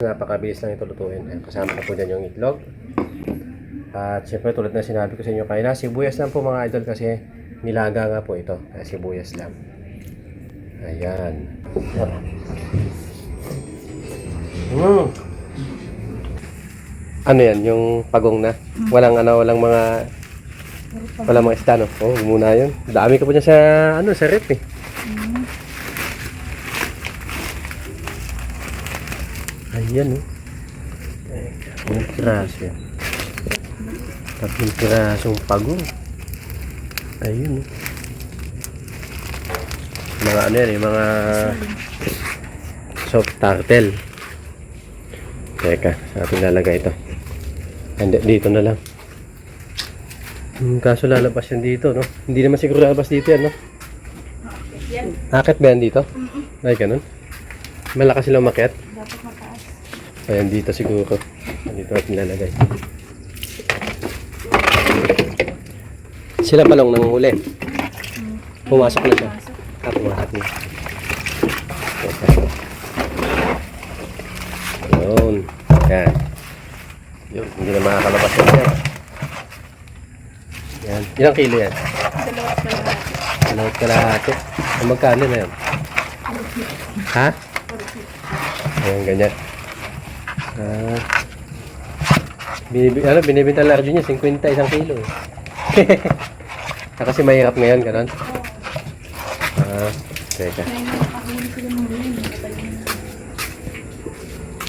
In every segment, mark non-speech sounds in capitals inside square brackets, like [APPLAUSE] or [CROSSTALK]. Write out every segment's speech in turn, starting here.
Napakabilis lang ito lutuin. Ayan, kasama na po dyan yung itlog. At syempre tulad na sinabi ko sa inyo kanina, sibuyas lang po mga idol kasi nilaga nga po ito. Kaya sibuyas lang. Ayan. Mm. Ano yan? Yung pagong na? Walang ano, walang mga walang mga isda, no? Oh, muna yun. Dami ko po dyan sa, ano, sa rep eh. Ayan, oh. Tatlong piraso yan. Tatlong pirasong pagong. Ayun, oh. Mga ano yan, eh, mga soft turtle. Teka, sa atin lalagay ito. Hindi, dito na lang. Hmm, kaso lalabas yan dito, no? Hindi naman siguro lalabas dito yan, no? Yan. Akit ba yan dito? Ay, ganun. Malakas sila umakyat. Dapat mataas. Ayan, dito siguro. Dito natin lalagay. Sila palong nanguhuli. Pumasok na siya. Ah, pumasok na. Yun. Yan. Yun, hindi na makakalabas yan. Yan. Yan. Ilang kilo yan? Pa lahat. Dalawat kalahati. Ang magkano na yan? Ha? Ayan, ganyan. Ah. Binibi, ano, binibinta large niya, 50 isang kilo. eh. [LAUGHS] ah, kasi mahirap ngayon, ganun. Ah, teka. Kaya nga nakahuli sila ng huli.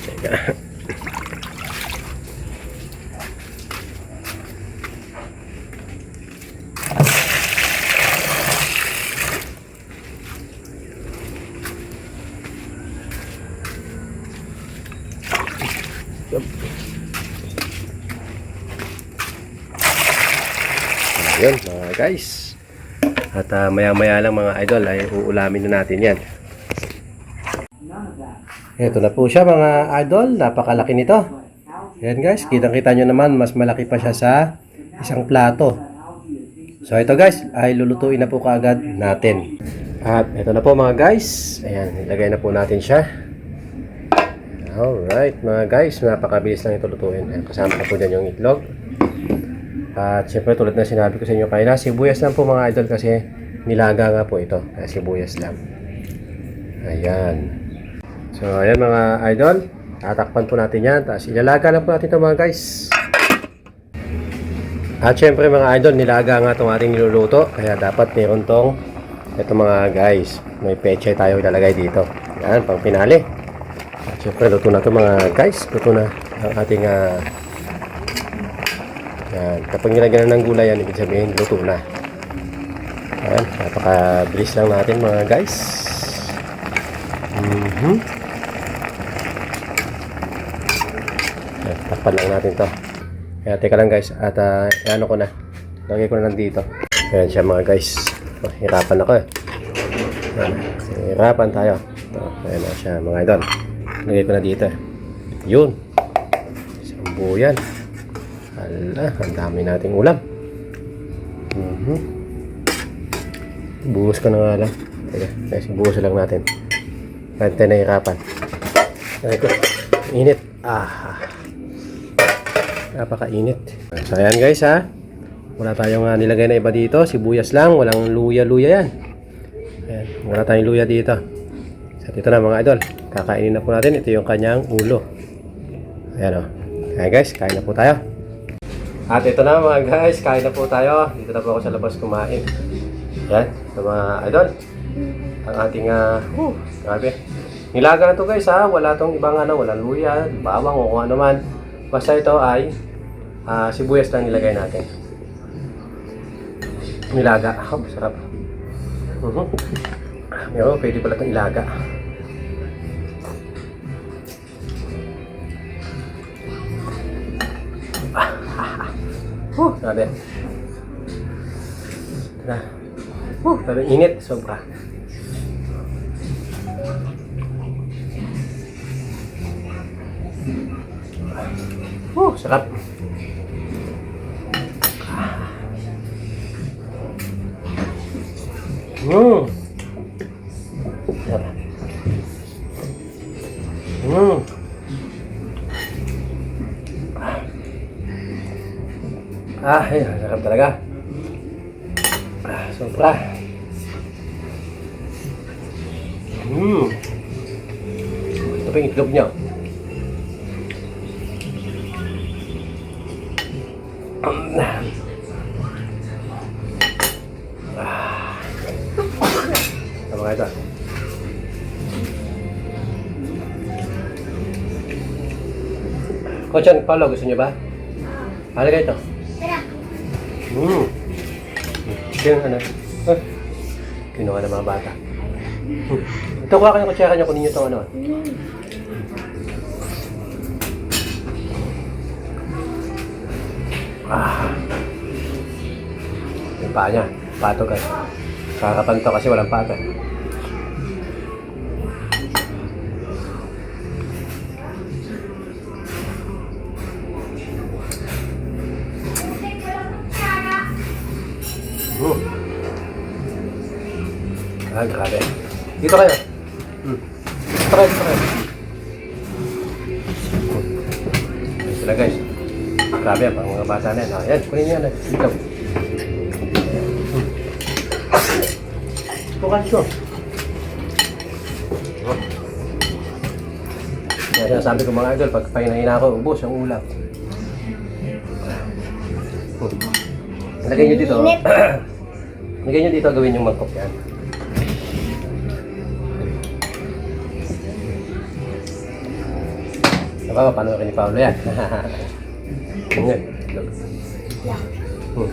Teka. Yup. Ayun mga guys. At ah, maya-maya lang mga idol ay uulamin na natin yan. Ito na po siya mga idol. Napakalaki nito. Yan guys, kitang-kita nyo naman, mas malaki pa siya sa isang plato. So ito guys, ay lulutuin na po kaagad natin. At ito na po mga guys. Ayan, ilagay na po natin siya. Alright mga guys, napakabilis lang ito lutuin. Kasama na po dyan yung itlog. At syempre tulad na sinabi ko sa inyo kanina, sibuyas lang po mga idol kasi nilaga nga po ito. Kaya sibuyas lang. Ayan. So, ayan mga idol. Tatakpan po natin yan. Tapos ilalaga lang po natin ito mga guys. At syempre mga idol, nilaga nga itong ating niluluto. Kaya dapat meron tong ito mga guys. May peche tayo ilalagay dito. Yan, pang pinali. At syempre, luto na ito mga guys. Luto na ang ating ah, yan. Kapag nilagyan na ng gulay yan, ibig sabihin, luto na. Yan, napakabilis lang natin mga guys. Mhm. Yan, lang natin to. Kaya teka lang guys, at uh, ano ko na. Lagay ko na nandito. Ayan siya mga guys. Oh, hirapan ako eh. Ayan, hirapan tayo. Oh, ayan na siya mga idol. Lagay ko na dito eh. Yun. Isang buo yan. Hala, ang dami nating ulam. Mhm. Buhos ko na nga lang. Teka, guys, buhos lang natin. Kahit tayo nahihirapan. Ay ko, init. Ah. Napakainit. So, ayan guys ha. Wala tayong uh, nilagay na iba dito. Sibuyas lang. Walang luya-luya yan. Ayan. Wala tayong luya dito. So, dito na mga idol. Kakainin na po natin. Ito yung kanyang ulo. Ayan o. Ayan guys, kain na po tayo. At ito na mga guys, kain na po tayo. Dito na po ako sa labas kumain. Ayan, sa mga idol. Ang ating, uh, uh, grabe. Nilaga na to guys ha. Wala tong ibang ano, wala luya, bawang o kung ano man. Basta ito ay ah, sibuyas lang nilagay natin. Nilaga. Oh, sarap. Mhm. Pero pwede pala itong ilaga. Oh, grabe. Tara. Oh, grabe init. Sobra. Oh, sarap. Mmm. Ah, ayun, sarap talaga. Ah, sobra. Hmm. Ito pa yung itlog niya. Ah. Ito mga ito. Kochan, Paolo, gusto niyo ba? Halika ito. Hmm. Yung ano? Ah. Kinuha ng mga bata. Hmm. Ito, kuha kayo kutsara niyo. Kunin niyo itong ano. Ah. Yung paa niya. Pato guys. Kakapan to kasi walang pato. Ah, grabe. Dito kayo. Hmm. Dito kayo, dito kayo. Hmm. Ayun sila guys. Grabe ang mga bata na yan. Ah, yan, kunin niyo yan. ah. Dito. Hmm. Bukas ko. Oh. Kaya sinasabi ko mga idol, pag pahinahin ako, ubos ang ulam. Hmm. Lagay nyo dito. [CLEARS THROAT] Lagay nyo dito, gawin yung mangkok yan. Diba, paano ka ni Paolo yan? [LAUGHS] Ganyan. Hmm.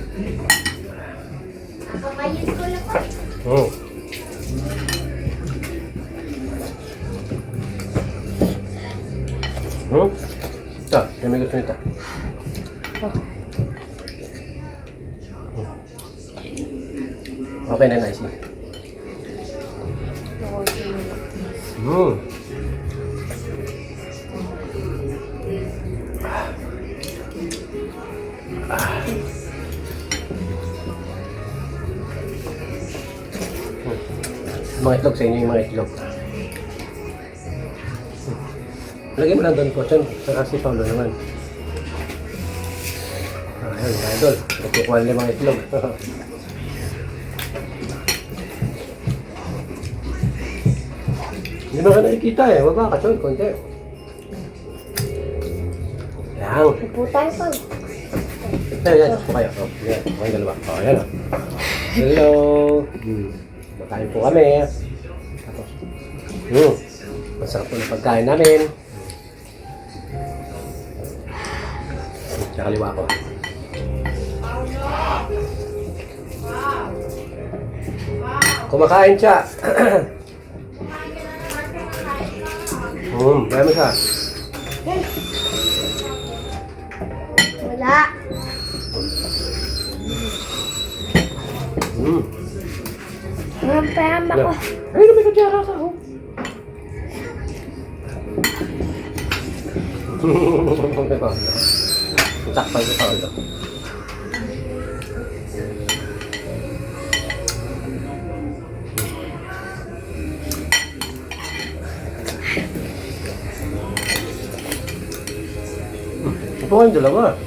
Hmm. Hmm? Ito, yung may gusto nito. Okay na, nice. Hmm. Mga itlog sa inyo yung mga itlog. Lagay mo lang doon po, Chan. Saka si Paulo naman. Ah, Ayun, mga idol. Nagkukuha nila yung mga itlog. [LAUGHS] Hindi mo ka nakikita eh. Wag ka, Chon. Konti. Yan. Putang ko. Yan, yan. Po kayo. Oh, yan. Okay, dalawa. Oh, yan. oh. Hello. Hmm. Makain po kami. Hmm. Masarap po ng pagkain namin. Sa kaliwa ko. Kumakain siya. [CLEARS THROAT] Hmm, kaya mo siya. Wala. Hmm. Ang pama ko. Ay, may kutsara ka, Takpan ko pa ulo. Ito nga yung dalawa.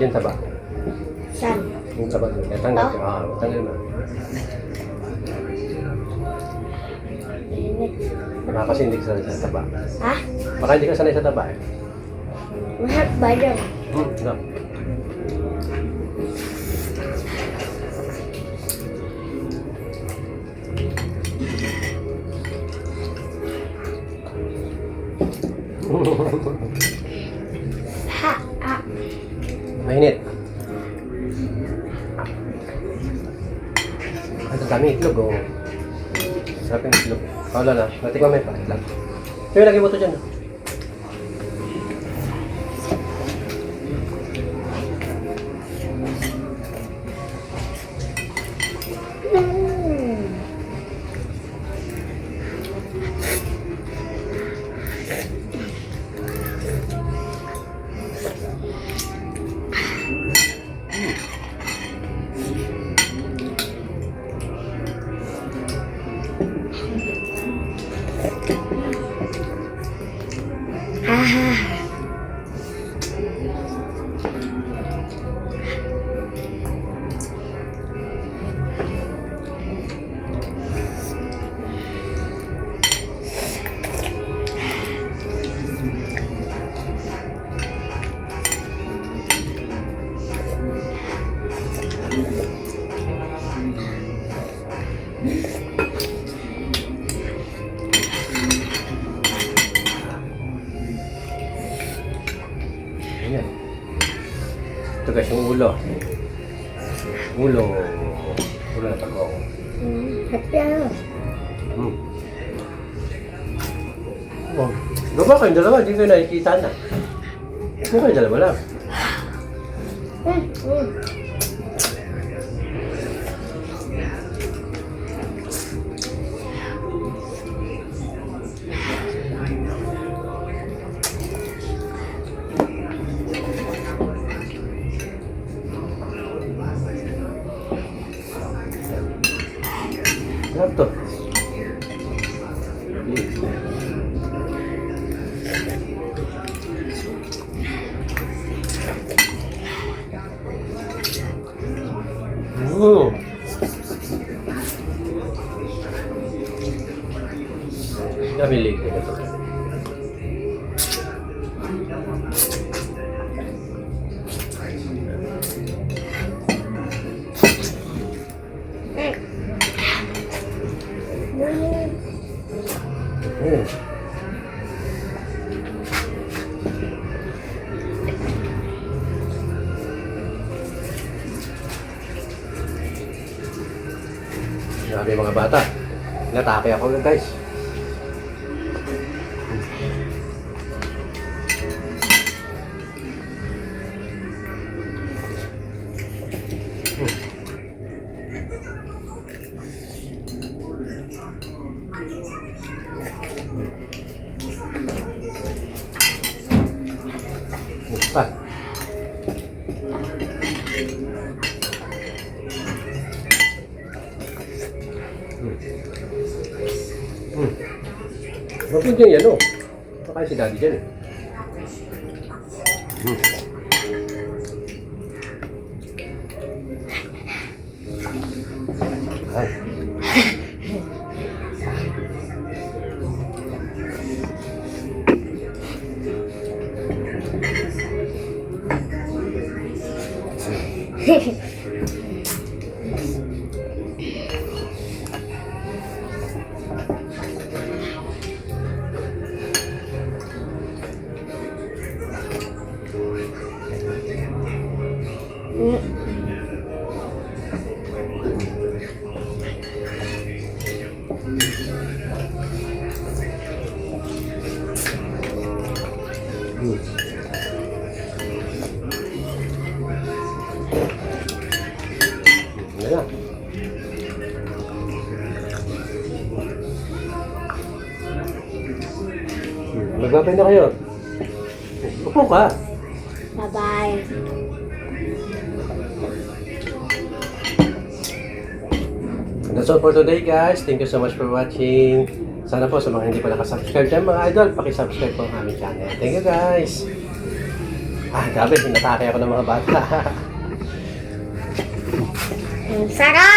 Huwag yung taba. San? Yung doon. Kaya tanggal ko. Ah, tanggal mo. Baka kasi hindi ka sanay sa taba. Ha? Baka hindi ka sanay sa taba eh. Mahal ba yun? Hmm, no. Ha? [LAUGHS] Mainit. Ang dami itlog oh. Sarap yung itlog. Paula na, natikman mo yung pakit lang. Pero lagay mo ito dyan. oh. Dalawa, hindi ko nakikita na. Hindi kayo dalawa lang. Hmm, Mm. Grabe mga bata. Natake ako guys. Yung yan o? Baka si daddy dyan eh. Magbabay na kayo. Upo ka. Bye-bye. That's all for today guys. Thank you so much for watching. Sana po sa mga hindi pa nakasubscribe dyan mga idol, pakisubscribe po ang aming channel. Thank you guys. Ah, grabe, hinatake ako ng mga bata. [LAUGHS] Sarap!